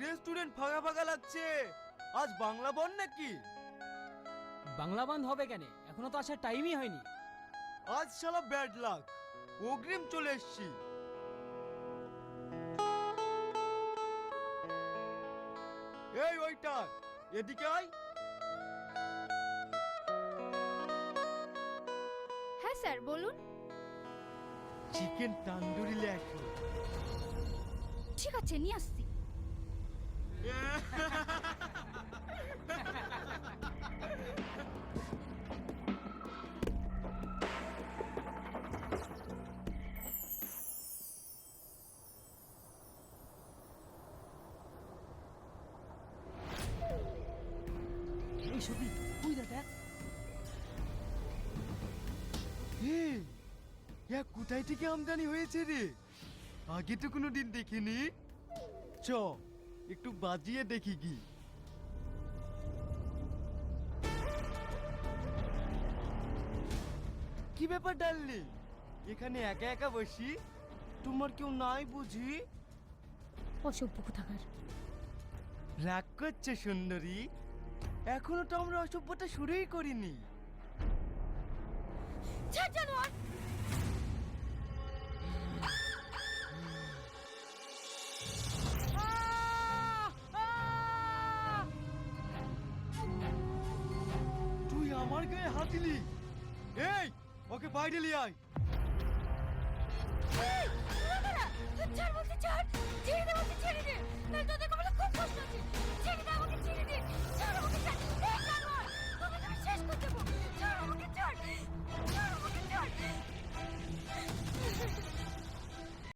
Restaurant ফাঁকা ফাঁকা লাগছে। আজ বাংলা বন নাকি? বাংলা বান্ধ হবে কেন? এখনও তো আসার টাইমই হয়নি। আজ শালা ব্যাড লাক অগ্রিম চলে এসছি। এই ওইটা এদিকে আয়। হ্যাঁ স্যার বলুন। চিকেন তান্দুরি লেখো। ঠিক আছে নিয়ে আসছি। তুই দেখ। কোথায় থেকে আমদানি হয়েছে রে। আগে তো কোনো দিন দেখিনি। চ একটু বাজিয়ে দেখি কি। কি ব্যাপার ডাললি? এখানে একা একা বসি? তোমার কেউ নাই বুঝি? অসভ্য কোথাকার রাগ করছে সুন্দরী। এখনও তো আমরা অসভ্যতা শুরুই করিনি। তুই আমার গায়ে হাত দিলি? এই ওকে বাইরে নিয়ে আয়।